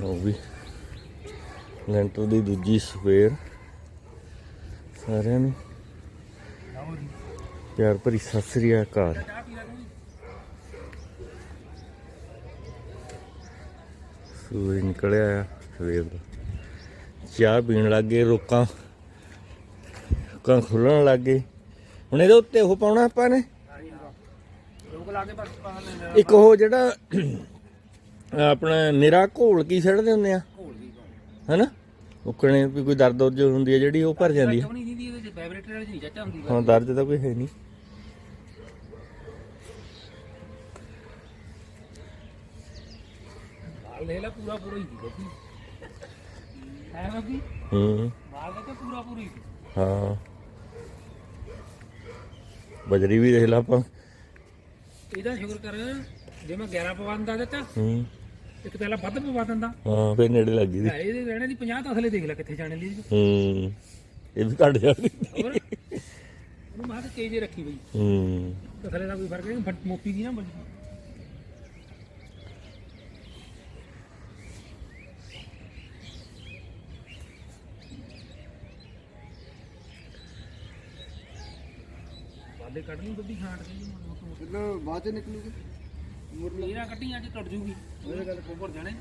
ਉਹ ਵੀ। ਲੈਂਟਰ ਦੀ ਦੂਜੀ ਸਵੇਰ। ਸਾਰਿਆਂ ਨੂੰ। ਪਿਆਰ ਭਰੀ ਸਤਿ ਸ੍ਰੀ ਅਕਾਲ। ਸੂਰਜ ਨਿਕਲਿਆ ਆ ਸਵੇਰ ਦਾ। ਚਾਹ ਪੀਣ ਲੱਗ ਗਏ ਰੋਕਾਂ ਰੋਕਾਂ ਖੁੱਲਣ ਲੱਗ। ਗਏ ਹੁਣ ਇਹਦੇ ਉੱਤੇ ਉਹ ਪਾਉਣਾ ਆਪਾਂ ਨੇ? ਲੋਕ ਲਾ ਕੇ ਬਸ ਇੱਕ ਉਹ ਜਿਹੜਾ ਆਪਣਾ ਨਿਰਾ ਘੋਲ ਕੀ ਛੱਡਦੇ ਹੁੰਦੇ ਆ? ਘੋਲ ਦੀ ਹੈਨਾ? ਉਕਣੇ ਵੀ ਕੋਈ ਦਰਦ ਉਰਜ ਹੁੰਦੀ ਹੈ ਜਿਹੜੀ ਉਹ ਭਰ ਜਾਂਦੀ ਹੈ। ਕਵਣੀ ਦੀ ਇਹਦੇ ਚ ਵਾਈਬ੍ਰੇਟਰ ਵਾਲੀ ਚ ਨਹੀਂ ਚੱਟਾ ਹੁੰਦੀ ਹਾਂ ਦਰਦ ਤਾਂ ਕੋਈ ਹੈ ਨਹੀਂ। ਬਾਲ ਲੈ ਲੈ ਪੂਰਾ ਪੂਰਾ ਹੀ ਦੀ ਬੱਬੀ ਹੈ ਬੱਬੀ? ਹੂੰ। ਬਾਲ ਲੈ ਕੇ ਪੂਰਾ ਪੂਰਾ ਹੀ ਸੀ। ਹਾਂ। ਬਜਰੀ ਵੀ ਦੇਖ ਲਾ ਆਪਾਂ। ਇਹਦਾ ਸ਼ੁਕਰ ਕਰ ਜੇ ਮੈਂ 11 ਪਵਾ ਦਿੰਦਾ ਦਿੱਤਾ ਹੂੰ। ਇੱਕ ਪਹਿਲਾਂ ਵੱਧ ਪਵਾ ਦਿੰਦਾ। ਹਾਂ ਫੇਰ ਨੇੜੇ ਲੱਗੀ ਦੀ ਹੈ ਇਹਦੇ ਰਹਿਣੇ ਦੀ 50 ਤਾਂ ਅਸਲੇ ਦੇਖ ਲੈ ਕਿੱਥੇ ਜਾਣੇ ਲਈ। ਹੂੰ ਇਹ ਵੀ ਘਟ ਜਾਂਦੀ ਹੋਰ? ਉਹਨੂੰ ਮਾਂ ਤੇ ਤੇਜ਼ ਰੱਖੀ ਬਈ। ਹੂੰ। ਅਸਲੇ ਦਾ ਕੋਈ ਫ਼ਰਕ ਨਹੀਂ ਫਟ ਮੋਟੀ ਦੀ ਨਾ ਬਾਲੇ ਕੱਢ ਲਈ ਬੱਬੀ ਖਾਂਟ ਦੀ। ਮਤਲਬ ਬਾਅਦ ਚ ਨਿਕਲੂਗੀ? ਮੇਰਾ ਕੱਢੀ ਅੱਜ ਟੁੱਟ ਜੂਗੀ। ਉਹਦੇ ਗੱਲ ਕੋਪਰ ਜਾਣੇ?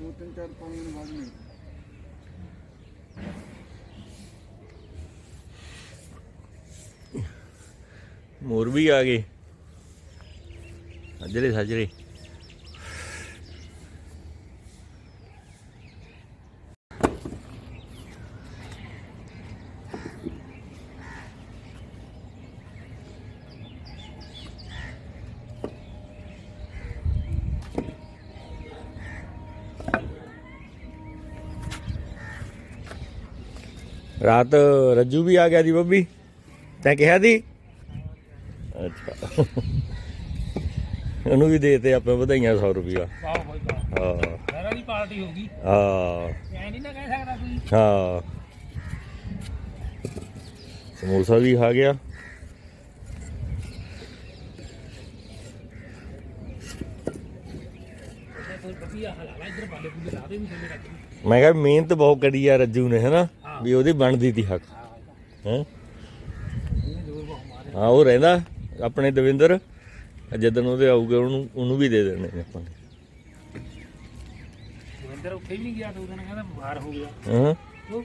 ਦੋ ਤਿੰਨ ਚਾਰ ਪਾਣੀ ਨੂੰ ਬਾਅਦ ਨਹੀਂ ਮੋਰ ਵੀ ਆ ਗਏ। ਸੱਜਰੇ ਸੱਜਰੇ। ਰਾਤ ਰੱਜੂ ਵੀ ਆ ਗਿਆ ਦੀ ਬੱਬੀ। ਤੈਂ ਕਿਹਾ ਦੀ ਅੱਛਾ। ਉਹਨੂੰ ਵੀ ਦੇਤੇ ਆਪਾਂ ਵਧਾਈਆਂ 100 ਰੁਪਿਆ ਵਾਹ ਬਾਈ ਵਾਹ। ਹਾਂ। ਸਾਰਾ ਦੀ ਪਾਰਟੀ ਹੋਊਗੀ ਹਾਂ। ਐ ਨਹੀਂ ਨਾ ਕਹਿ ਸਕਦਾ ਕੋਈ। ਹਾਂ। ਸਮੋਸਾ ਵੀ ਆ ਗਿਆ। ਦੇ ਦੇ। ਮੈਂ ਕਿਹਾ ਮਿਹਨਤ ਬਹੁਤ ਕਰੀ ਆ ਰੱਜੂ ਨੇ ਹਨਾ? ਵੀ ਉਹਦੀ ਬਣਦੀ ਤੀ ਹੱਕ। ਹੈ? ਉਹ ਰਹਿੰਦਾ ਆਪਣੇ ਦਵਿੰਦਰ ਜਦੋਂ ਉਹਦੇ ਆਊਗਾ ਉਹਨੂੰ ਉਹਨੂੰ ਵੀ ਦੇ ਦੇਣੇ ਆਪਾਂ। ਨੇ ਦਵਿੰਦਰ ਉੱਥੇ ਵੀ ਨਹੀਂ ਗਿਆ ਦੋ ਦਿਨ ਕਹਿੰਦਾ ਬਿਮਾਰ ਹੋ ਗਿਆ। ਹਾਂ ਉਹ ਇਹ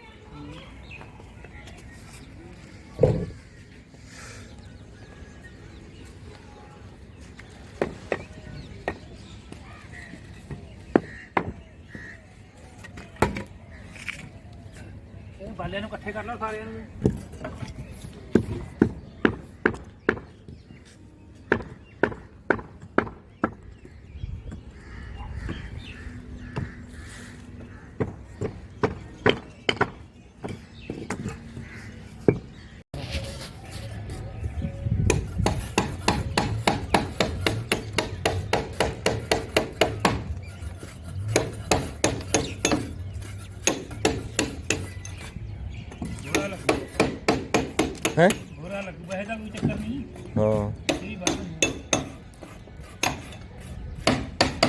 ਬਾਲਿਆਂ ਨੂੰ ਇਕੱਠੇ ਕਰ ਲਓ ਸਾਰਿਆਂ ਨੂੰ ਬੁਰਾ ਲੱਗੂ ਹੈ ਬੁਰਾ ਲੱਗੂ ਇਹਦਾ ਕੋਈ ਚੱਕਰ ਨਹੀਂ ਹਾਂ ਇਹ ਬਾਤ ਨਹੀਂ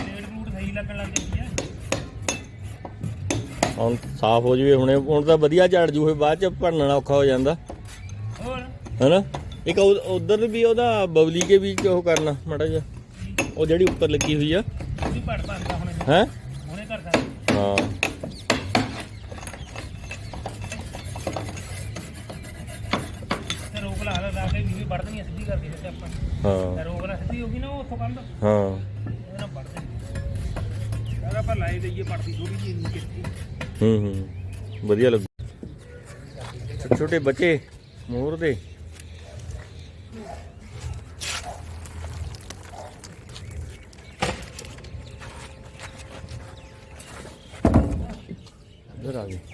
ਰੇਡ ਰੂਟ ਸਹੀ ਲੱਗਣ ਲੱਗ ਜਾਂਦੀ ਹੈ। ਹੁਣ ਸਾਫ਼ ਹੋ ਜਵੇ ਹੁਣੇ ਹੁਣ ਤਾਂ ਵਧੀਆ ਝੜ ਜੂ ਫੇ ਬਾਅਦ ਚ ਭਰਨਾ ਔਖਾ ਹੋ ਜਾਂਦਾ। ਹੋਰ? ਹੈਨਾ? ਇੱਕ ਉਧਰ ਵੀ ਉਹਦਾ ਬਬਲੀ ਕੇ ਵੀ ਉਹ ਕਰਨਾ ਮਾੜਾ ਜਿਹਾ। ਉਹ ਜਿਹੜੀ ਉੱਪਰ ਲੱਗੀ ਹੋਈ ਆ। ਪੜ ਹੁਣ। ਹੈ? ਹੁਣੇ ਕਰ ਸਕਦੇ ਹਾਂ। ਵਧੀਆ ਲੱਗੂ। ਛੋਟੇ ਛੋਟੇ ਬੱਚੇ ਮੋਰ ਦੇ। ਇਧਰ ਆ ਗਏ।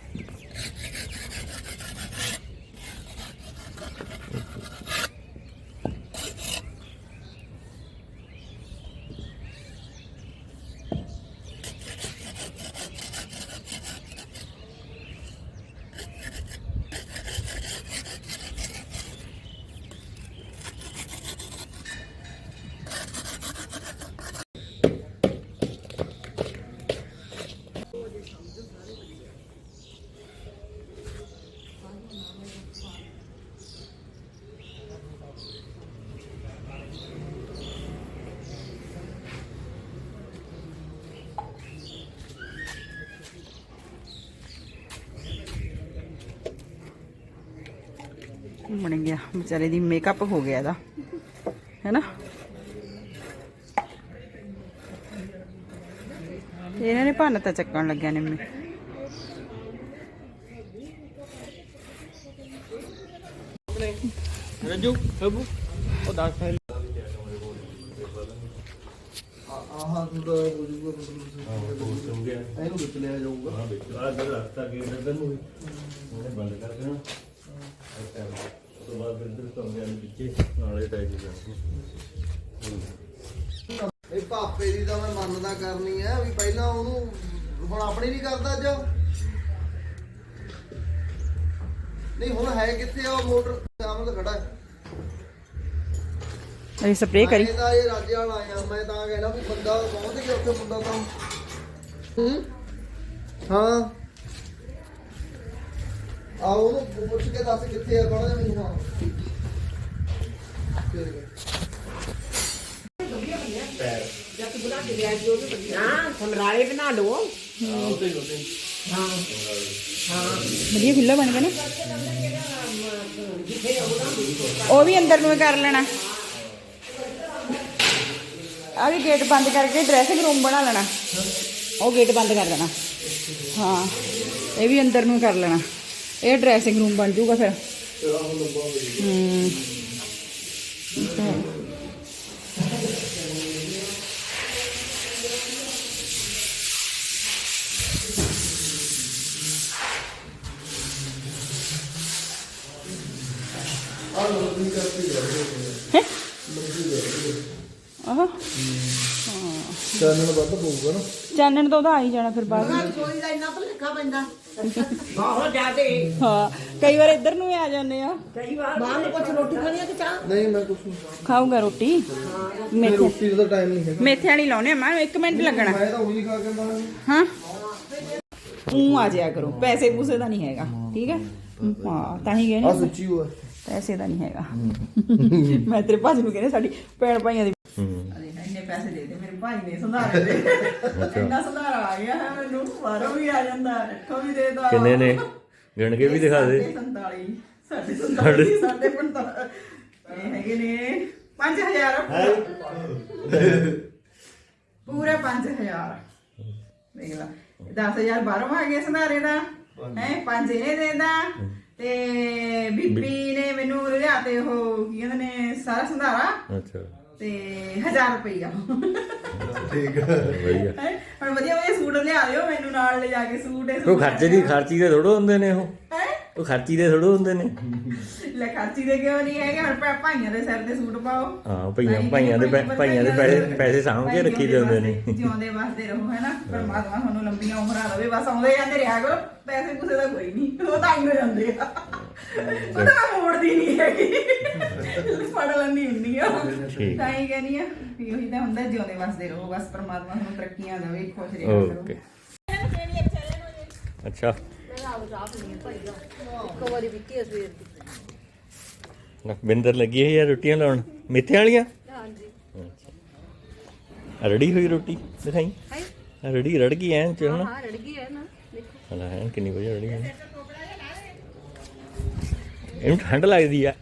ਬਣ ਗਿਆ। ਵਿਚਾਰੇ ਦੀ ਮੇਕਅਪ ਹੋ ਗਿਆ ਇਹਦਾ। ਹੈਨਾ? ਤੇ ਇਹਨਾਂ ਨੇ ਭੰਨ ਤਾਂ ਚੱਕਣ ਲੱਗਿਆ ਨਿੰਮੇ। ਰੱਜੂ ਸਭੂ ਉਹ ਦੱਸ। ਫਾਈਲ ਆਹਾ ਤੂੰ ਤਾਂ ਹੋ ਜੂਗਾ ਇਹਨੂੰ ਵਿੱਚ ਲਿਆ ਜਾਊਗਾ ਹਾਂ ਵਿੱਚ ਆ ਦਰ ਰਸਤਾ ਗੇਟ ਅੰਦਰ ਨੂੰ। ਉਹਨੇ ਬੰਦ ਕਰ ਦੇਣਾ। ਤੋਂ ਬਾਅਦ ਨਾਲੇ ਇਹ ਪਾਪੇ ਦੀ ਤਾਂ ਮੈਂ ਮੰਨਦਾ ਕਰਨੀ ਆ ਵੀ ਪਹਿਲਾਂ ਉਹਨੂੰ ਹੁਣ ਆਪਣੀ ਨਹੀਂ ਕਰਦਾ ਅੱਜ। ਨਹੀਂ ਹੁਣ ਹੈ ਕਿੱਥੇ ਆ ਉਹ ਮੋਟਰ? ਸਾਹਮਣੇ ਖੜਾ ਹੈ। ਅਰੇ ਸਪਰੇਅ ਕਰੀ। ਤਾਂ ਇਹ ਰਾਜੇ ਵਾਲਾ ਆਇਆ ਮੈਂ ਤਾਂ ਕਹਿਣਾ ਵੀ ਬੰਦਾ ਪਹੁੰਚ ਗਿਆ ਉੱਥੇ ਮੁੰਡਾ ਤਾਂ। ਹੂੰ? ਹਾਂ। ਆ ਉਹਨੂੰ ਪੁੱਛ ਕੇ ਦੱਸ ਕਿੱਥੇ ਆ ਬੜਾ ਮੈਨੂੰ ਹਾਂ ਹਾਂ ਸਮਰਾਲੇ ਬਣਾ ਲਓ ਵਧੀਆ ਖੁੱਲਾ ਬਣ ਗਿਆ ਨਾ। ਉਹ ਵੀ ਅੰਦਰ ਨੂੰ ਹੀ ਕਰ ਲੈਣਾ। ਆ ਵੀ ਗੇਟ ਬੰਦ ਕਰਕੇ ਡਰੈਸਿੰਗ ਰੂਮ ਬਣਾ ਲੈਣਾ। ਉਹ ਗੇਟ ਬੰਦ ਕਰ ਦੇਣਾ। ਹਾਂ, ਇਹ ਵੀ ਅੰਦਰ ਨੂੰ ਕਰ ਲੈਣਾ। ਇਹ ਡਰੈਸਿੰਗ ਰੂਮ ਬਣ ਜਾਊਗਾ ਫਿਰ ਹੂੰ? ਆਹ ਚਾਨਣ ਵੱਧ ਪਊਗਾ ਨਾ ਚਾਨਣ ਤਾਂ ਉਹਦਾ ਆ ਹੀ ਜਾਣਾ ਫਿਰ ਬਾਅਦ ਵਿੱਚ। ਕੋਈ ਦਾ ਇੰਨਾ ਭਲੇਖਾ ਪੈਂਦਾ ਬਹੁਤ ਜ਼ਿਆਦੇ ਹਾਂ ਕਈ ਵਾਰ ਇੱਧਰ ਨੂੰ ਵੀ ਆ ਜਾਂਦੇ ਆ ਕਈ ਵਾਰ ਬਾਹਰ ਨੂੰ ਕੁਛ ਰੋਟੀ ਖਾਣੀ ਆ ਕਿ ਚਾਹ ਨਹੀਂ ਮੈਂ ਕੁਛ ਨਹੀਂ ਖਾਊਗਾ ਰੋਟੀ ਖਾਣਾ। ਮੇਥੇ ਰੋਟੀ ਦਾ ਟਾਈਮ ਨਹੀਂ ਹੈਗਾ ਮੇਥੇ ਵਾਲੀ ਲਾਉਣੇ ਆ ਮੈਂ ਇੱਕ ਮਿੰਟ ਲੱਗਣਾ ਮੈਂ ਤਾਂ ਉਹੀ ਖਾ ਕੇ ਬਾਹਰ ਹਾਂ ਉਹ ਆ ਜਾਇਆ ਕਰੋ ਪੈਸੇ ਪੂਸੇ ਦਾ ਨਹੀਂ ਹੈਗਾ ਠੀਕ ਹੈ ਹਾਂ ਤਾਂ ਹੀ ਗਏ ਆ ਨੇ ਸੱਚੀ ਹੋਆ ਪੈਸੇ ਦਾ ਨਹੀਂ ਹੈਗਾ ਮੈਂ ਤੇਰੇ ਭਾਜੀ ਨੂੰ ਕਹਿੰਦੇ ਸਾਡੀ ਭੈਣ ਭਾਈਆਂ ਦੀ ਹੂੰ ਅਰੇ ਇੰਨੇ ਪੈਸੇ ਦੇ ਦੇ ਮੇਰੇ ਭਾਈ ਨੇ ਸੰਧਾਰੇ ਦੇ। ਇੰਨਾ ਸੰਧਾਰਾ ਆ ਗਿਆ ਹੈ ਮੈਨੂੰ ਬਾਹਰੋਂ ਵੀ ਆ ਜਾਂਦਾ ਇੱਥੋਂ ਵੀ ਦੇ ਦਾ ਕਿੰਨੇ ਨੇ? ਗਿਣ ਕੇ ਵੀ ਦਿਖਾ ਦੇ। 47 ਸਾਡੇ 47 ਸਾਡੇ 45 ਇਹ ਹੈਗੇ ਨੇ 5000 ਪੂਰੇ 5000 ਦੇਖ ਲਾ 10000 ਬਾਹਰੋਂ ਆ ਗਿਆ ਸੰਧਾਰੇ ਦਾ। ਹੈ ਪੰਜ ਇਹਨੇ ਦੇਦਾ ਤੇ ਬੀਬੀ ਨੇ ਮੈਨੂੰ ਲਿਆ ਤੇ ਉਹ ਕੀ ਕਹਿੰਦੇ ਨੇ ਸਾਰਾ ਸੰਧਾਰਾ। ਅੱਛਾ। ਤੇ 1000 ਰੁਪਈਆ। ਠੀਕ ਹੈ ਵਧੀਆ। ਹੈਂ? ਹੁਣ ਵਧੀਆ ਵਧੀਆ ਸੂਟ ਲਿਆ ਦਿਓ ਮੈਨੂੰ ਨਾਲ ਲੈ ਜਾ ਕੇ ਸੂਟ ਇਹ ਉਹ ਖਰਚੇ ਦੀ ਖਰਚੀ ਦੇ ਥੋੜੋ ਹੁੰਦੇ ਨੇ ਉਹ। ਹੈ? ਉਹ ਖਰਚੀ ਦੇ ਥੋੜੋ ਹੁੰਦੇ ਨੇ। ਲੈ ਖਰਚੀ ਦੇ ਕਿਉਂ ਨਹੀਂ ਹੈਗੇ? ਹੁਣ ਭਾ- ਭਾਈਆਂ ਦੇ ਸਿਰ ਤੇ ਸੂਟ ਪਾਓ। ਹਾਂ ਭਈਆਂ ਭਾਈਆਂ ਦੇ ਪੈ- ਭਾਈਆਂ ਦੇ ਪੈਸੇ ਪੈਸੇ ਸਾਂਭ ਕੇ ਰੱਖੀ ਦੇ ਹੁੰਦੇ ਨੇ। ਜਿਉਂਦੇ ਵਸਦੇ ਰਹੋ ਹੈਨਾ? ਪਰਮਾਤਮਾ ਤੁਹਾਨੂੰ ਲੰਬੀਆਂ ਉਮਰਾਂ ਦੇਵੇ ਬਸ ਆਉਂਦੇ ਜਾਂਦੇ ਰਿਹਾ ਕਰੋ। ਪੈਸੇ ਪੂਸੇ ਦਾ ਕੋਈ ਨਹੀਂ। ਉਹ ਤਾਂ ਆਈ ਹੋ ਜਾਂਦੇ ਆ। ਉਹ ਤਾਂ ਮੈਂ ਮੋੜਦੀ ਨਹੀਂ ਹੈਗੀ। ਫੜ ਲੈਂਦੀ ਹੁੰਦੀ ਆ। ਠੀਕ। ਤਾਂ ਹੀ ਕਹਿੰਦੀ ਆ ਵੀ ਉਹੀ ਤਾਂ ਹੁੰਦਾ ਜਿਉਂਦੇ ਵਸਦੇ ਰਹੋ। ਬਸ ਪਰਮਾਤਮਾ ਤੁਹਾਨੂੰ ਤਰੱਕੀਆਂ ਦੇਵੇ ਖੁਸ਼ ਰਿਹਾ ਕਰੋ। ਓਕੇ। ਅੱਛਾ। ਇੱਕ ਵਾਰੀ ਪੀਤੀ ਸਵੇਰ ਦੀ। ਬਿੰਦਰ ਲੱਗੀ ਹੈ ਯਾਰ ਰੋਟੀਆਂ ਲਾਉਣ। ਮਿੱਥੇ ਵਾਲੀਆਂ? ਹਾਂਜੀ। ਰੜੀ ਹੋਈ ਰੋਟੀ ਦਿਖਾਈ? ਹੈ? ਰੜੀ ਰੜ ਗਈ ਐਨ ਚ ਹਾਂ ਰੜ ਗਈ ਹੈ ਨਾ ਦੇਖੋ ਹਲਾ ਕਿੰਨੀ ਵਧੀਆ ਰੜੀ ਹੈ ਇਹਨੂੰ ਠੰਡ ਲੱਗਦੀ ਆ।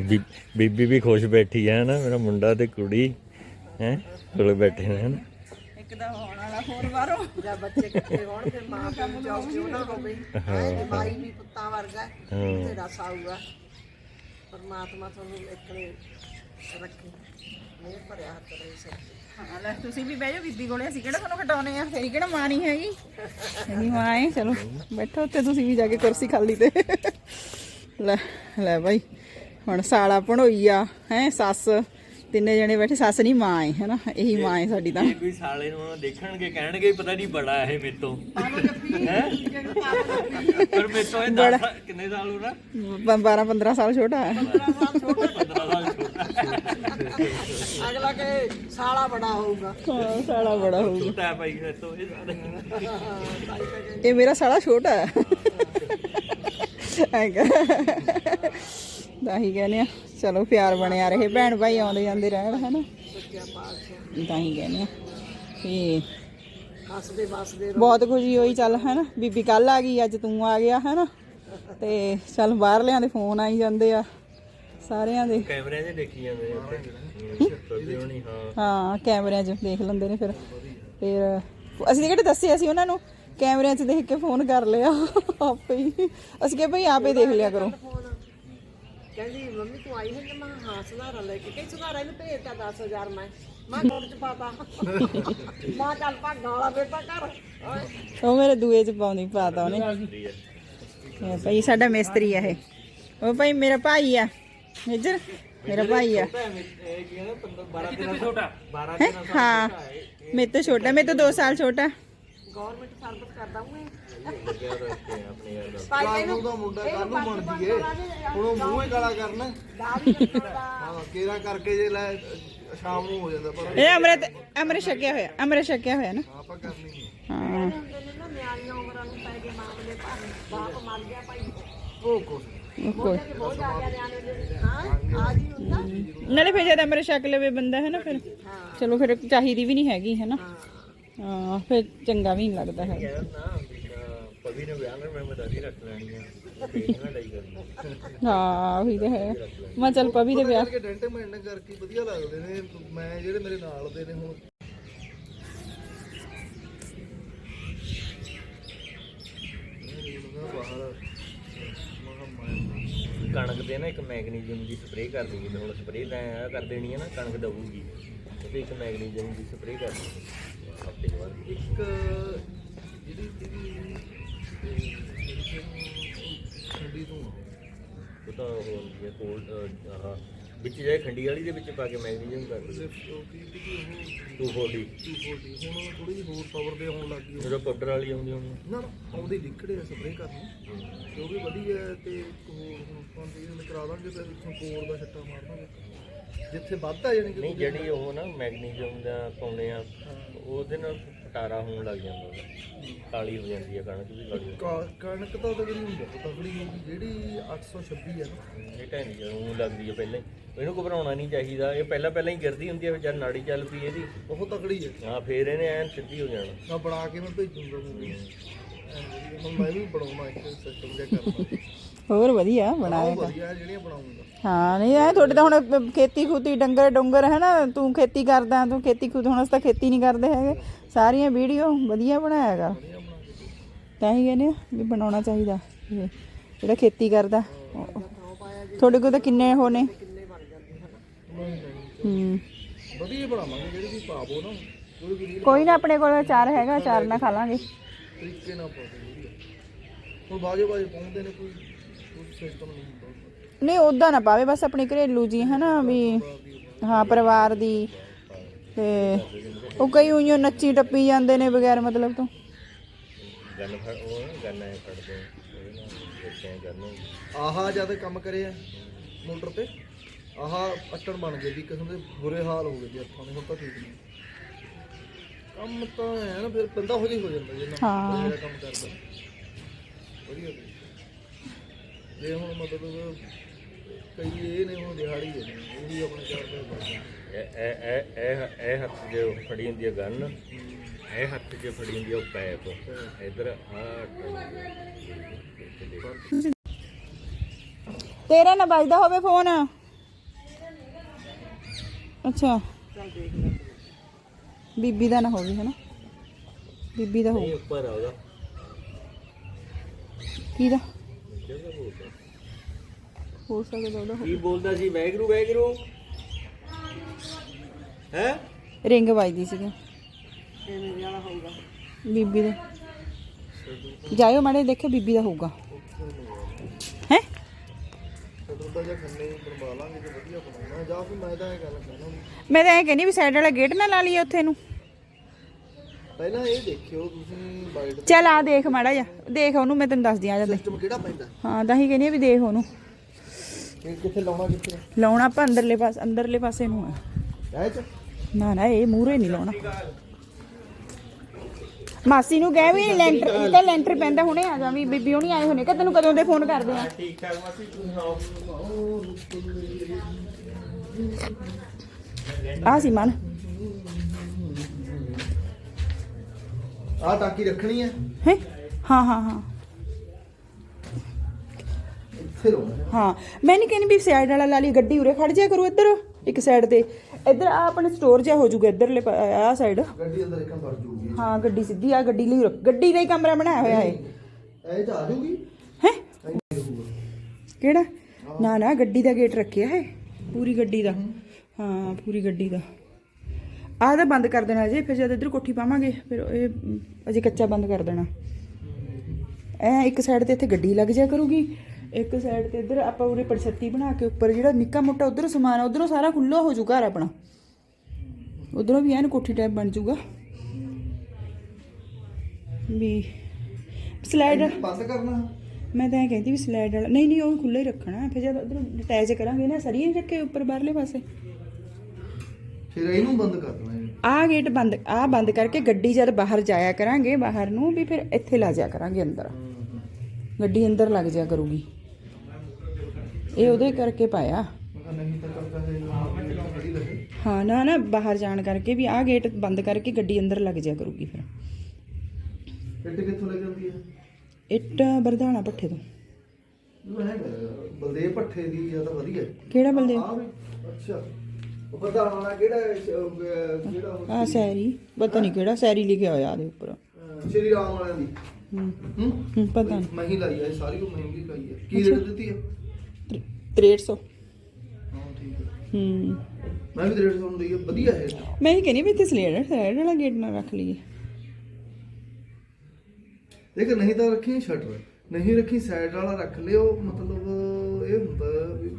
ਬੀ- ਬੀਬੀ ਵੀ ਖੁਸ਼ ਬੈਠੀ ਹੈ ਨਾ ਮੇਰਾ ਮੁੰਡਾ ਤੇ ਕੁੜੀ ਹੈ ਕੋਲ ਬੈਠੇ ਨੇ ਹਨਾ। ਇੱਕ ਤਾਂ ਹੋਣ ਵਾਲਾ ਹੋਰ ਬਾਹਰੋਂ ਜਾਂ ਬੱਚੇ ਇਕੱਠੇ ਹੋਣ ਫਿਰ ਮਾਂ ਪਿਓ ਨੂੰ ਜੌਬ ਕਿਉਂ ਨਾ ਹੋਵੇ ਹਾਂ। ਭਾਈ ਵੀ ਪੁੱਤਾਂ ਵਰਗਾ ਹੈ। ਤੇਰਾ ਸਾਊਗਾ ਪਰਮਾਤਮਾ ਤੁਹਾਨੂੰ ਇਕਲੇ ਰੱਖੇ ਮੇਰ ਭਰਿਆ ਹੱਥ ਰਹੇ ਤੇ। ਹਾਂ ਲੈ ਤੁਸੀਂ ਵੀ ਬਹਿ ਜਾਓ ਬੀਬੀ ਕੋਲੇ ਅਸੀਂ ਕਿਹੜਾ ਤੁਹਾਨੂੰ ਘਟਾਉਨੇ ਆ? ਤੇਰੀ ਕਿਹੜਾ ਮਾਂ ਨਹੀਂ ਹੈਗੀ? ਹੈਗੀ ਮਾਂ ਹੈ ਚਲੋ ਬੈਠੋ ਉੱਤੇ ਤੁਸੀਂ ਵੀ ਜਾ ਕੇ ਕੁਰਸੀ ਖਾਲੀ ਤੇ। ਲੈ ਲੈ ਬਾਈ। ਹੁਣ ਸਾਲਾ ਭਣੋਈ ਆ ਹੈ ਸੱਸ ਤਿੰਨੇ ਜਣੇ ਬੈਠੇ ਸੱਸ ਨਹੀਂ ਮਾਂ ਹੈ ਹੈਨਾ? ਇਹੀ ਮਾਂ ਹੈ ਸਾਡੀ ਤਾਂ। ਕੋਈ ਸਾਲੇ ਨੂੰ ਦੇਖਣਗੇ ਕਹਿਣਗੇ ਪਤਾ ਨਹੀਂ ਬੜਾ ਇਹ ਮੇਰੇ ਤੋਂ ਹੈ? ਪਰ ਮੇਰੇ ਤੋਂ ਇਹ 10 ਕਿੰਨੇ ਸਾਲ ਹੋ ਨਾ 12 15 ਸਾਲ ਛੋਟਾ ਹੈ। 15 ਸਾਲ ਛੋਟਾ। ਅਗਲਾ ਕੇ ਸਾਲਾ ਬੜਾ ਹੋਊਗਾ। ਹਾਂ ਸਾਲਾ ਬੜਾ ਹੋਊਗਾ। ਛੋਟਾ ਹੈ ਭਾਈ ਮੇਰੇ ਤੋਂ ਇਹ ਸਾਰੇ ਇਹ ਮੇਰਾ ਸਾਲਾ ਛੋਟਾ ਹੈ। ਹੈਗਾ ਤਾਂ ਹੀ ਕਹਿੰਦੇ ਆ ਚਲੋ ਪਿਆਰ ਬਣਿਆ ਰਹੇ ਭੈਣ ਭਾਈ ਆਉਂਦੇ ਜਾਂਦੇ ਰਹਿਣ ਹਨਾ? ਤਾਂ ਹੀ ਕਹਿੰਦੇ ਆ ਵੀ ਹੱਸਦੇ ਵਸਦੇ ਬਹੁਤ ਖੁਸ਼ੀ ਹੋਈ ਚੱਲ ਹੈਨਾ? ਬੀਬੀ ਕੱਲ ਆ ਗਈ ਅੱਜ ਤੂੰ ਆ ਗਿਆ ਹੈਨਾ? ਤੇ ਚੱਲ ਬਾਹਰਲਿਆਂ ਦੇ ਫੋਨ ਆਈ ਜਾਂਦੇ ਆ ਸਾਰਿਆਂ ਦੇ। ਕੈਮਰੇ 'ਚ ਦੇਖੀ ਜਾਂਦੇ ਉੱਥੇ। ਹੋਣੀ ਹਾਂ। ਹਾਂ ਕੈਮਰਿਆਂ 'ਚ ਦੇਖ ਲੈਂਦੇ ਨੇ ਫਿਰ। ਫਿਰ ਅਸੀਂ ਕਿਹੜੇ ਦੱਸਿਆ ਸੀ ਉਹਨਾਂ ਨੂੰ ਕੈਮਰਿਆਂ 'ਚ ਦੇਖ ਕੇ ਫੋਨ ਕਰ ਲਿਆ ਆਪੇ ਹੀ। ਅਸੀਂ ਕਿਹਾ ਭਈ ਆਪੇ ਦੇਖ ਲਿਆ ਕਰੋ। ਕਹਿੰਦੀ ਮੰਮੀ ਤੂੰ ਆਈ ਹੈ ਕਿ ਮੈਂ ਕਿਹਾ ਹਾਂ ਸੁਧਾਰਾ ਲੈ ਕੇ ਕਈ ਸੁਧਾਰਾ ਇਹਨੂੰ ਭੇਜਤਾ 10000 ਮੈਂ। ਮੈਂ ਕੋਟ ਚ ਪਾਤਾ ਮਾਂ ਚੱਲ ਭਾਗਾ ਵਾਲਾ ਬੇਟਾ ਕਰ। ਓਏ। ਉਹ ਮੇਰੇ ਦੂਏ 'ਚ ਪਾਉਂਦੀ ਪਾਤਾ ਉਹਨੇ। ਇਹ ਭਾਈ ਸਾਡਾ ਮਿਸਤਰੀ ਆ ਇਹ। ਉਹ ਭਾਈ ਮੇਰਾ ਭਾਈ ਆ। ਮੇਜਰ ਮੇਰਾ ਭਾਈ ਆ। ਛੋਟਾ ਹੈਂ? ਹਾਂ? ਮੇਰੇ ਤੋਂ ਛੋਟਾ ਮੇਰੇ ਤੋਂ 2 ਸਾਲ ਛੋਟਾ। ਗਵਰਨਮੈਂਟ ਸਰਵਿਸ ਕਰਦਾ ਹੂੰ ਲੱਗਿਆ ਤਾਂ ਇੱਥੇ ਆਪਣੇ ਯਾਰ ਦਾ ਨੂੰ ਦਾ ਮੁੰਡਾ ਕੱਲ ਨੂੰ ਬਣ ਜੀਏ ਹੁਣ ਉਹ ਮੂੰਹ ਹੀ ਕਾਲਾ ਕਰਨਾ। ਹਾਂ ਕੇਰਾ ਕਰਕੇ ਜੇ ਲੈ ਸ਼ਾਮ ਨੂੰ ਹੋ ਜਾਂਦਾ ਪਰ ਇਹ ਅੰਮ੍ਰਿਤ ਅੰਮ੍ਰਿਤ ਛਕਿਆ ਹੋਇਆ ਅੰਮ੍ਰਿਤ ਛਕਿਆ ਹੋਇਆ ਨਾ। ਆਪਾਂ ਕਰਨੀ ਨਹੀਂ ਹਾਂ। ਹੁੰਦੇ ਨੇ ਨਾ ਨਿਆਣੀਆਂ ਉਮਰਾਂ ਨੂੰ ਪੈ ਗਏ ਮਾਮਲੇ ਭਾਵੇਂ ਬਾਪ ਮਰ ਗਿਆ ਭਾਈ। ਉਹ ਕੁਛ ਕੋਈ ਬਹੁਤ ਆ ਗਿਆ ਨਿਆਣੇ ਦੇ ਹਾਂ ਆ ਜੀ ਹੁੰਦਾ। ਨਾਲੇ ਫਿਰ ਜਦ ਅੰਮ੍ਰਿਤ ਛਕ ਲਵੇ ਬੰਦਾ ਹੈ ਨਾ ਫਿਰ ਚਲੋ ਫਿਰ ਚਾਹੀਦੀ ਵੀ ਨਹੀਂ ਹੈਗੀ ਹੈ। ਨਾ ਹਾਂ ਫਿਰ ਚੰਗਾ ਵੀ ਨਹੀਂ ਲੱਗਦਾ ਹੈ ਪਵੀ ਨੇ ਵਿਆਹ ਨਾਲ ਮੈਂ ਮਦਾਰੀ ਰੱਖ ਲੈਣੀ ਆ। ਫੇਰ ਨਾ ਲਈ ਕਰਨੀ ਹਾਂ ਉਹੀ ਤਾਂ ਹੈ। ਮੈਂ ਚੱਲ ਪਵੀ ਦੇ ਵਿਆਹ ਕਰਕੇ ਡੈਂਟ ਮੈਂਟਨ ਕਰਕੇ ਵਧੀਆ ਲੱਗਦੇ ਨੇ। ਮੈਂ ਜਿਹੜੇ ਮੇਰੇ ਨਾਲ ਦੇ ਨੇ ਹੁਣ। ਬਾਹਰ ਕਣਕ ਦੇ ਨਾ ਇੱਕ ਮੈਗਨੀਜ਼ੀਅਮ ਦੀ ਸਪਰੇਅ ਕਰ ਦੇਗੀ ਹੁਣ ਸਪਰੇਅ ਤਾਂ ਕਰ ਦੇਣੀ ਹੈ ਨਾ ਕਣਕ ਦਊਗੀ। ਤੇ ਇੱਕ ਮੈਗਨੀਜ਼ੀਅਮ ਦੀ ਸਪਰੇਅ ਕਰ ਬਾਅਦ ਇੱਕ ਜਿਹੜੀ ਜਿਹੜੀ ਠੰਡੀ ਤੋਂ ਉਹ ਤਾਂ ਉਹ ਹੁੰਦੀ ਹੈ ਕੋਲਡ ਆਹ ਵਿੱਚ ਜਾਏ ਖੰਡੀ ਵਾਲੀ ਦੇ ਵਿੱਚ ਪਾ ਕੇ ਮੈਗਨੀਜ਼ੀਅਮ ਕਰ ਦੇ ਲਿਫਟ ਉਹ ਕੀ ਸੀ ਉਹ 240 240 ਹੁਣ ਥੋੜੀ ਜਿਹੀ ਹੋਰ ਪਾਵਰ ਦੇ ਆਉਣ ਲੱਗ ਗਈ ਜਿਹੜਾ ਪਾਊਡਰ ਵਾਲੀ ਆਉਂਦੀ ਹੋਣੀ ਨਾ ਨਾ ਆਉਂਦੀ ਲਿਕੜੇ ਸਪਰੇਅ ਕਰਨੀ। ਤੇ ਉਹ ਵੀ ਵਧੀਆ ਹੈ ਤੇ ਇੱਕ ਹੋਰ ਹੁਣ ਆਪਾਂ ਦੇ ਕਰਾ ਦਾਂਗੇ ਤੇ ਵਿੱਚੋਂ ਕੋਰ ਦਾ ਛੱਟਾ ਮਾਰ ਦਾਂਗੇ। ਜਿੱਥੇ ਵੱਧ ਆ ਜਾਣੀ ਕਿ ਨਹੀਂ ਜਿਹੜੀ ਉਹ ਨਾ ਮੈਗਨੀਜ਼ੀਅਮ ਦਾ ਪਾਉਂਦੇ ਆ ਉਹਦੇ ਨਾਲ ਪਟਾਰਾ ਹੋਣ ਲੱਗ ਜਾਂਦਾ ਉਹਦਾ। ਕਾਲੀ ਹੋ ਜਾਂਦੀ ਹੈ ਕਣਕ ਵੀ ਕਾਲੀ ਹੋ ਕਣਕ ਤਾਂ ਤਕਰੀਬਨ ਤਕੜੀ ਹੋਊਗੀ ਜਿਹੜੀ 826 ਹੈ ਨਾ। ਹੈ। ਇਹ ਟੈਨ ਜਦੋਂ ਲੱਗਦੀ ਹੈ ਪਹਿਲਾਂ ਹੀ। ਇਹਨੂੰ ਘਬਰਾਉਣਾ ਨਹੀਂ ਚਾਹੀਦਾ ਇਹ ਪਹਿਲਾਂ ਪਹਿਲਾਂ ਹੀ ਗਿਰਦੀ ਹੁੰਦੀ ਹੈ ਫਿਰ ਜਦ ਨਾੜੀ ਚੱਲ ਪਈ ਇਹਦੀ। ਬਹੁਤ ਤਕੜੀ ਹੈ ਹਾਂ ਫੇਰ ਇਹਨੇ ਐਨ ਸਿੱਧੀ ਹੋ ਜਾਣਾ। ਮੈਂ ਬਣਾ ਕੇ ਮੈਂ ਭੇਜੂੰਗਾ ਮੂਵੀ ਹੁਣ ਮੈਂ ਵੀ ਬਣਾਉਣਾ ਇੱਕ ਸਿਸਟਮ ਜਿਹਾ ਕਰਨਾ। ਹੋਰ ਵਧੀਆ ਬਣਾਇਆ ਵਧੀਆ ਹੈ ਜਿਹੜੀਆਂ ਬਣਾਉਂਗਾ। ਹਾਂ ਨਹੀਂ ਐ ਤੁਹਾਡੇ ਤਾਂ ਹੁਣ ਖੇਤੀ ਖੂਤੀ ਡੰਗਰ ਡੁੰਗਰ ਹੈ ਨਾ ਤੂੰ ਖੇਤੀ ਕਰਦਾ ਤੂੰ ਖੇਤੀ ਖੂਦ ਹੁਣ ਅਸੀਂ ਤਾਂ ਖੇਤੀ ਨਹੀਂ ਕਰਦੇ ਹੈਗੇ। ਸਾਰੀਆਂ ਵੀਡੀਓ ਵਧੀਆ ਬਣਾਇਆਗਾ ਤਾਂ ਹੀ ਕਹਿੰਦੇ ਆ ਵੀ ਬਣਾਉਣਾ ਚਾਹੀਦਾ ਇਹ ਜਿਹੜਾ ਖੇਤੀ ਕਰਦਾ। ਉਹ- ਤੁਹਾਡੇ ਕੋਲ ਤਾਂ ਕਿੰਨੇ ਉਹ ਨੇ? ਹੂੰ। ਵਧੀਆ ਹੀ ਬਣਾਵਾਂਗੇ ਜਿਹੜੀ ਵੀ ਪਾਵੋ ਨਾ ਕੋਈ ਨਾ ਆਪਣੇ ਕੋਲ ਅਚਾਰ ਹੈਗਾ ਅਚਾਰ ਨਾਲ ਖਾ ਲਾਂਗੇ। ਤਰੀਕੇ ਨਾਲ ਪਾਓ ਵਧੀਆ ਹੁਣ ਬਾਜੇ ਬਾਜੇ ਪਾਉਂਦੇ ਨੇ ਕੋਈ ਕੋਈ ਸਿਸਟਮ ਨਹੀਂ ਹੁੰਦਾ। ਨਹੀਂ ਉਦਾਂ ਨਾ ਪਾਵੇ ਬਸ ਆਪਣੀ ਘਰੇਲੂ ਜੀ ਹੈ ਨਾ ਵੀ ਹਾਂ ਪਰਿਵਾਰ ਦੀ। ਤੇ ਉਹ ਕਈ ਉਈਓ ਨੱਚੀ ਟੱਪੀ ਜਾਂਦੇ ਨੇ ਬਗੈਰ ਮਤਲਬ ਤੋਂ। ਗੰਨ ਫੜ ਉਹ ਗੰਨ ਐ ਫੜਦੇ ਦੇਖਿਆ ਗੰਨ ਆਹਾ ਜਦ ਕੰਮ ਕਰਿਆ ਮੋਟਰ ਤੇ ਆਹਾ ਪੱਟਣ ਬਣ ਗਏ ਵੀ ਕਿਸਮ ਦੇ ਬੁਰੇ ਹਾਲ ਹੋ ਗਏ ਜੀ ਹੱਥਾਂ ਦੇ ਹੁਣ ਤਾਂ ਠੀਕ ਨਹੀਂ। ਕੰਮ ਤਾਂ ਹੈ ਨਾ ਫਿਰ ਬੰਦਾ ਹੋ ਜੀ ਹੋ ਜਾਂਦਾ ਜੇ ਨਾ ਹਾਂ। ਜਿਹੜਾ ਕੰਮ ਕਰਦਾ। ਵਧੀਆ ਜੀ। ਜੇ ਹੁਣ ਮਤਲਬ ਕਈ ਇਹ ਨੇ ਹੁਣ ਦਿਹਾੜੀ ਦੇ ਨੇ ਉਹ ਵੀ ਆਪਣੇ ਚਾਰ ਪੈਸੇ ਬਚਦੇ ਇਹ ਇਹ ਇਹ ਇਹ ਇਹ ਹੱਥ 'ਚ ਫੜੀ ਹੁੰਦੀ ਹੈ ਗੰਨ ਇਹ ਹੱਥ 'ਚ ਫੜੀ ਹੁੰਦੀ ਹੈ ਉਹ ਪੈਪ। ਇਧਰ ਆ ਤੇਰਾ ਨਾ ਵੱਜਦਾ ਹੋਵੇ ਫੋਨ। ਅੱਛਾ। ਬੀਬੀ ਦਾ ਨਾ ਹੋਵੇ ਹਨਾ? ਬੀਬੀ ਦਾ ਹੋਵੇ। ਨਹੀਂ ਉੱਪਰ ਆ ਉਹਦਾ। ਜਗ੍ਹਾ ਬੋਲਦਾ ਹੋ ਸਕਦਾ ਉਹਦਾ ਕੀ ਬੋਲਦਾ ਸੀ? ਵੈਗਰੂ ਵੈਗਰੂ ਹੈ? ਰਿੰਗ ਵੱਜਦੀ ਸੀਗਾ। ਐਵੇਂ ਵਾਲਾ ਹੋਊਗਾ ਬੀਬੀ ਦਾ। ਜਾਇਓ ਮਾੜੇ ਦੇਖੋ ਬੀਬੀ ਦਾ ਹੋਊਗਾ। ਦਾ ਜਾਂ ਖੰਨੇ ਬਣਵਾ ਲਾਂਗੇ ਜੇ ਵਧੀਆ ਬਣਾਉਣਾ। ਜਾਂ ਫਿਰ ਮੈਂ ਤਾਂ ਇਹ ਗੱਲ ਕਹਿਣਾ ਵੀ ਮੈਂ ਤਾਂ ਐਂ ਕਹਿੰਦੀ ਵੀ ਸਾਈਡ ਵਾਲਾ ਗੇਟ ਨਾ ਲਾ ਲਈਏ ਉੱਥੇ ਨੂੰ। ਪਹਿਲਾਂ ਇਹ ਦੇਖਿਓ ਤੁਸੀਂ ਬਾਈਟ ਚੱਲ ਆ ਦੇਖ ਮਾੜਾ ਜਾ ਦੇਖ ਉਹਨੂੰ ਮੈਂ ਤੈਨੂੰ ਦੱਸਦੀ ਆ ਜਾਂਦੇ ਸਿਸਟਮ ਕਿਹੜਾ ਪੈਂਦਾ? ਹਾਂ ਤਾਂ ਹੀ ਕਹਿੰਦੀ ਆ ਵੀ ਦੇਖ ਉਹਨੂੰ। ਇਹ ਕਿੱਥੇ ਲਾਉਣਾ ਕਿੱਥੇ ਲਾਉਣਾ ਆਪਾਂ ਅੰਦਰਲੇ ਪਾਸ ਅੰਦਰਲੇ ਪਾਸੇ ਨੂੰ ਆ। ਇਹ ਚ? ਨਾ ਨਾ ਇਹ ਮੂਰੇ ਨਹੀਂ ਲਾਉਣਾ। ਮਾਸੀ ਨੂੰ ਕਹਿ ਵੀ ਲੈਂਟਰ ਤੇ ਲੈਂਟਰ ਪੈਂਦਾ ਹੁਣੇ ਆ ਜਾ ਵੀ ਬੀਬੀ ਹੁਣੀ ਆਏ ਹੋਣੇ ਕਿ ਤੈਨੂੰ ਕਦੋਂ ਦੇ ਫੋਨ ਕਰਦੇ ਆ? ਠੀਕ ਠਾਕ ਮਾਸੀ ਤੁਸੀਂ ਸੁਣਾਓ ਆ ਸੀ ਮਨ। ਆਹ ਟਾਕੀ ਰੱਖਣੀ ਹੈ? ਹੈ ਹਾਂ ਹਾਂ। ਹਾਂ ਮੈਂ ਨਹੀਂ ਕਹਿੰਦੀ ਵੀ ਸਾਈਡ ਵਾਲਾ ਲਾ ਲਈ ਗੱਡੀ ਉਰੇ ਖੜ ਜਾ ਕਰੂ ਇੱਧਰ ਇੱਕ ਸਾਈਡ ਤੇ। ਇੱਧਰ ਆ ਆਪਣੇ ਸਟੋਰ ਜਿਹਾ ਹੋ ਜਾਊਗਾ ਇੱਧਰਲੇ ਆ ਸਾਈਡ ਗੱਡੀ ਅੰਦਰ ਇੱਕ ਵੜ ਜੂਗੀ ਹਾਂ ਗੱਡੀ ਸਿੱਧੀ ਆ ਗੱਡੀ ਲਈ ਰੱਖ- ਗੱਡੀ ਹੀ ਕਮਰਾ ਬਣਾਇਆ ਹੋਇਆ ਹੈ ਇਹ ਚ ਆ ਜੂਗੀ ਹੈ? ਕਿਹੜਾ? ਨਾ ਨਾ ਗੱਡੀ ਦਾ ਗੇਟ ਰੱਖਿਆ ਹੈ ਪੂਰੀ ਗੱਡੀ ਦਾ। ਹਾਂ ਪੂਰੀ ਗੱਡੀ ਦਾ। ਆਹ ਤਾਂ ਬੰਦ ਕਰ ਦੇਣਾ ਜੇ ਫਿਰ ਜਦ ਇੱਧਰ ਕੋਠੀ ਪਾਵਾਂਗੇ ਫਿਰ ਇਹ ਅਜੇ ਕੱਚਾ ਬੰਦ ਕਰ ਦੇਣਾ। ਐ ਇੱਕ ਸਾਈਡ ਤੇ ਇੱਥੇ ਗੱਡੀ ਲੱਗ ਜਾ ਕਰੂਗੀ ਇੱਕ ਸਾਈਡ ਤੇ ਇੱਧਰ ਆਪਾਂ ਉਰੇ ਪਰਛੱਤੀ ਬਣਾ ਕੇ ਉੱਪਰ ਜਿਹੜਾ ਨਿੱਕਾ ਮੋਟਾ ਉਧਰੋਂ ਸਮਾਨ ਆ ਉਧਰੋਂ ਸਾਰਾ ਖੁੱਲਾ ਹੋ ਜੂ ਘਰ ਆਪਣਾ। ਉਧਰੋਂ ਵੀ ਐਨ ਕੋਠੀ ਟਾਈਪ ਬਣ ਜੂਗਾ ਵੀ ਸਲਾਈਡ ਬੰਦ ਕਰਨਾ। ਮੈਂ ਤਾਂ ਇਹ ਕਹਿੰਦੀ ਵੀ ਸਲਾਈਡ ਵਾਲਾ ਨਹੀਂ ਨਹੀਂ ਉਹ ਖੁੱਲ੍ਹਾ ਹੀ ਰੱਖਣਾ। ਫਿਰ ਜਦ ਉਧਰ ਅਟੈਚ ਕਰਾਂਗੇ ਨਾ ਸਰੀਏ ਰੱਖੇ ਉੱਪਰ ਬਾਹਰਲੇ ਪਾਸੇ। ਫਿਰ ਇਹਨੂੰ ਬੰਦ ਕਰ ਦੇਣਾ। ਆਹ ਗੇਟ ਬੰਦ ਆਹ ਬੰਦ ਕਰਕੇ ਗੱਡੀ ਜਦ ਬਾਹਰ ਜਾਇਆ ਕਰਾਂਗੇ ਬਾਹਰ ਨੂੰ ਵੀ ਫਿਰ ਇੱਥੇ ਲਾ ਜਾਇਆ ਕਰਾਂਗੇ ਅੰਦਰ। ਗੱਡੀ ਅੰਦਰ ਲੱਗ ਜਾਇਆ ਕਰੂਗੀ। ਇਹ ਉਹਦੇ ਕਰਕੇ ਪਾਇਆ। ਹੈ ਨਾ ਨਾ ਬਾਹਰ ਜਾਣ ਕਰਕੇ ਵੀ ਆਹ ਗੇਟ ਬੰਦ ਕਰਕੇ ਗੱਡੀ ਅੰਦਰ ਲੱਗ ਜਾਇਆ ਕਰੂਗੀ ਫਿਰ। ਇੱਟ ਕਿੱਥੋਂ ਲੈ ਜਾਂਦੀ ਹੈ ਇੱਟ ਬਰਧਾਣਾ ਪੱਠੇ ਤੋਂ। ਉਹ ਬਲਦੇਵ ਦੀ ਜਾਂ ਵਧੀਆ। ਕਿਹੜਾ ਬਲਦੇਵ? ਅੱਛਾ। ਉਹ ਵਾਲਾ ਕਿਹੜਾ ਉਹ, ਕਿਹੜਾ ਉਹ? ਆ ਸੈਰੀ ਪਤਾ ਨਹੀਂ ਕਿਹੜਾ ਸੈਰੀ ਲਿਖਿਆ ਹੋਇਆ ਉਹਦੇ ਉੱਪਰ। ਸ਼੍ਰੀ ਰਾਮ ਵਾਲਿਆਂ ਦੀ। ਹੂੰ ਪਤਾ ਨਹੀਂ। ਮਹੀਂ ਲਾਈ ਹੈ ਸਾਰੀ ਕੋ ਮਹਿੰਗੀ ਲਾਈ ਹੈ ਕੀ ਰੇਟ ਦਿੱਤੀ ਹੈ 6300 ਹਾਂ ਠੀਕ ਹੈ। ਹੂੰ। ਮੈਂ ਵੀ ਰੇਟ ਸੁਣ ਰਹੀ ਹੈ ਵਧੀਆ ਹੈ। ਮੈਂ ਇਹ ਕਹਿੰਦੀ ਵੀ ਇੱਥੇ ਸਲੇਡ ਸਲੇਡ ਵਾਲਾ ਗੇਟ ਨਾ ਰੱਖ ਲਈਏ। ਦੇਖ ਨਹੀਂ ਤਾਂ ਰੱਖੀ ਸ਼ਟਰ ਨਹੀਂ ਰੱਖੀ ਸਾਈਡ ਵਾਲਾ ਰੱਖ ਲਿਓ ਮਤਲਬ ਇਹ ਹੁੰਦਾ ਵੀ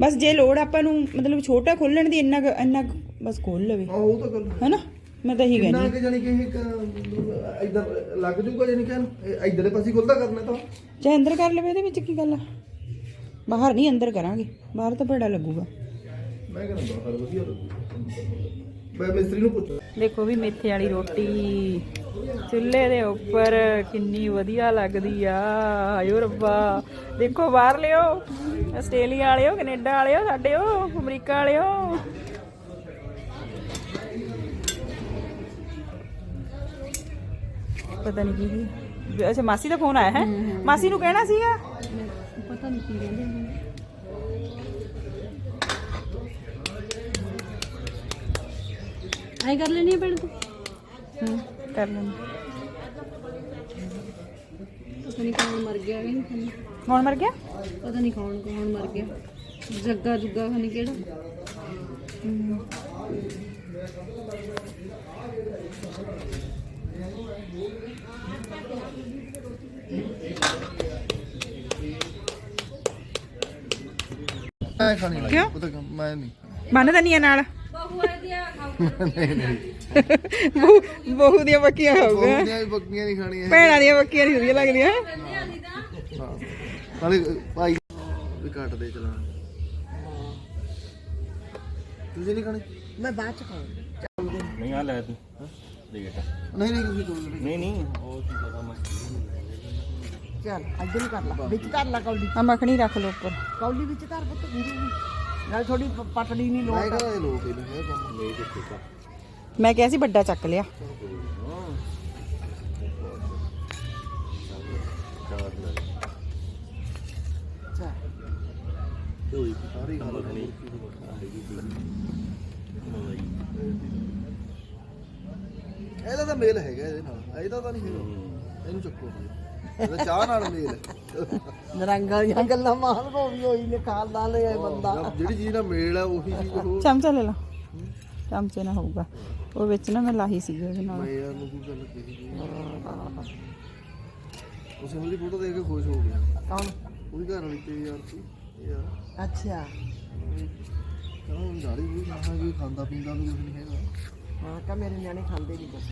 ਬਸ ਜੇ ਲੋੜ ਆਪਾਂ ਨੂੰ ਮਤਲਬ ਛੋਟਾ ਖੋਲਣ ਦੀ ਇੰਨਾ ਕੁ- ਇੰਨਾ ਕੁ ਬਸ ਖੋਲ ਲਵੇ। ਉਹ ਤਾਂ ਗੱਲ ਹੈ। ਹੈਨਾ? ਮੈਂ ਤਾਂ ਇਹੀ ਕਹਿੰਦੀ। ਕਿ ਜਾਨੀ ਕਿ ਇਹ ਇੱਕ ਇਧਰ ਲੱਗ ਜੂਗਾ ਜਾਨੀ ਕਿ ਇਧਰਲੇ ਪਾਸੇ ਖੁੱਲਦਾ ਕਰਨਾ ਤਾਂ। ਚਾਹੇ ਅੰਦਰ ਕਰ ਲਵੇ ਇਹਦੇ ਵਿੱਚ ਕੀ ਗੱਲ ਆ? ਬਾਹਰ ਨਹੀਂ ਅੰਦਰ ਕਰਾਂਗੇ। ਬਾਹਰ ਤਾਂ ਬੜਾ ਲੱਗੂਗਾ। ਮੈਂ ਕਹਿੰਦਾ ਬਾਹਰ ਵਧੀਆ ਲੱਗੂ ਮੈਂ ਮਿਸਤਰੀ ਨੂੰ ਪੁੱਛ ਦੇਖੋ ਵੀ ਮੇਥੇ ਵਾਲੀ ਰੋਟੀ ਚੁੱਲ੍ਹੇ ਦੇ ਉੱਪਰ ਕਿੰਨੀ ਵਧੀਆ ਲੱਗਦੀ ਆ। ਆਇਓ ਰੱਬਾ। ਦੇਖੋ ਬਾਹਰ ਲਿਓ। ਆਸਟ੍ਰੇਲੀਆ ਵਾਲਿਓ ਕੈਨੇਡਾ ਵਾਲਿਓ ਸਾਡੇਓ ਅਮਰੀਕਾ ਵਾਲਿਓ। ਪਤਾ ਨਹੀਂ ਕੀ ਕੀ ਅੱਛਾ ਮਾਸੀ ਦਾ ਫੋਨ ਆਇਆ ਹੈ। ਮਾਸੀ ਨੂੰ ਕਹਿਣਾ ਸੀਗਾ। ਪਤਾ ਨਹੀਂ ਕੀ ਕਹਿੰਦੇ ਨੇ ਆਈ ਕਰ ਲੈਣੀ ਹੈ ਭੈਣ ਤੂੰ ਹੂੰ ਕਰ ਲੈਂਦੇ ਪਤਾ ਨਹੀਂ ਕੌਣ ਮਰ ਗਿਆ ਕਿ ਨਹੀਂ ਕੌਣ ਮਰ ਗਿਆ ਪਤਾ ਨਹੀਂ ਕੌਣ ਕੌਣ ਮਰ ਗਿਆ ਖਣੀ ਮੈਂ ਖਾਣੀ ਕਿਉਂ? ਪਤਾ ਕਿਉਂ? ਮੈਂ ਨਹੀਂ ਮੰਨ ਦਨੀਆਂ ਨਾਲ ਨਹੀਂ ਨਹੀਂ ਬਹੂ ਬਹੂ ਦੀਆਂ ਬੱਕੀਆਂ ਖਾਊਗਾ। ਬਹੁਤੀਆਂ ਵੀ ਬੱਕੀਆਂ ਨਹੀਂ ਖਾਣੀਆਂ। ਭੈਣਾਂ ਦੀਆਂ ਬੱਕੀਆਂ ਨਹੀਂ ਵਧੀਆ ਲੱਗਦੀਆਂ। ਹਾਂ। ਨਾਲੇ ਭਾਈ ਵੀ ਕੱਟ ਦੇ ਚਲਾਣ। ਤੁਸੀਂ ਨਹੀਂ ਖਾਣੀ? ਮੈਂ ਬਾਅਦ ਚ ਖਾਉਂਗੀ ਨਹੀਂ ਆ ਲੈ ਤੂੰ। ਦੇਖ ਨਹੀਂ ਨਹੀਂ ਤੁਸੀਂ ਕੋਈ ਨਹੀਂ ਨਹੀਂ। ਉਹ ਕੀ ਪਤਾ ਮੈਂ ਚੱਲ ਅੱਗੇ ਨੂੰ ਕਰ ਲਾ। ਵਿੱਚ ਧਰ ਲਾ ਕੌਲੀ। ਆ ਮੱਖਣੀ ਰੱਖ ਲਓ ਉੱਪਰ। ਕੌਲੀ ਵਿੱਚ ਧਰ ਪੁੱਤ ਗੁਰੂ ਨਾਲ ਥੋੜੀ ਪਟੜੀ ਨਹੀਂ ਲੋੜ। ਮੈਂ ਕਹਿੰਦਾ ਇਹ ਲੋਕ ਇਹ ਨਹੀਂ ਹੈ ਕੰਮ। ਨਹੀਂ ਕਿੱਥੇ ਕਾ ਮੈਂ ਕਿਹਾ ਸੀ ਵੱਡਾ ਚੱਕ ਲਿਆ। ਚੱਲ। ਹੋਈ ਸਾਰੀ ਗੱਲ ਨਹੀਂ ਇਹਦਾ ਤਾਂ ਮੇਲ ਹੈਗਾ ਇਹਦੇ ਨਾਲ। ਇਹਦਾ ਤਾਂ ਨਹੀਂ ਹੈਗਾ। ਇਹਨੂੰ ਚੱਕੋ। ਇਹਦਾ ਚਾਹ ਨਾਲ ਮੇਲ। ਹੈ ਨਰੰਗਾਂ ਦੀਆਂ ਗੱਲਾਂ ਮਾਰ ਹੋਈ ਹੋਈ ਨੇ ਖਾਨਦਾਨ ਲਿਆ ਬੰਦਾ। ਜਿਹੜੀ ਚੀਜ਼ ਨਾਲ ਮੇਲ ਹੈ ਉਹੀ ਚੀਜ਼ ਉਹ ਚਮਚਾ ਲੈ ਲਓ ਚਮਚੇ ਨਾਲ ਹੋਊਗਾ। ਉਹ ਵਿੱਚ ਨਾ ਮੈਂ ਲਾਹੀ ਸੀ ਉਹਦੇ ਨਾਲ। ਮੈਂ ਯਾਰ ਨੂੰ ਕੀ ਗੱਲ ਕਹੀ ਜੀ ਉਸ ਦੀ ਫੋਟੋ ਦੇਖ ਕੇ ਖੁਸ਼ ਹੋ ਗਿਆ। ਕੌਣ? ਉਹਦੀ ਘਰ ਵਾਲੀ ਤੇ ਯਾਰ ਸੀ ਯਾਰ ਅੱਛਾ। ਕਹਿੰਦਾ ਦਾੜੀ ਵੀ ਖਾਣਾ ਵੀ ਖਾਂਦਾ ਪੀਂਦਾ ਵੀ ਕੁਝ ਨਹੀਂ ਹੈਗਾ। ਹਾਂ ਕਾ ਮੇਰੇ ਨਿਆਣੇ ਖਾਂਦੇ ਨਹੀਂ ਬਸ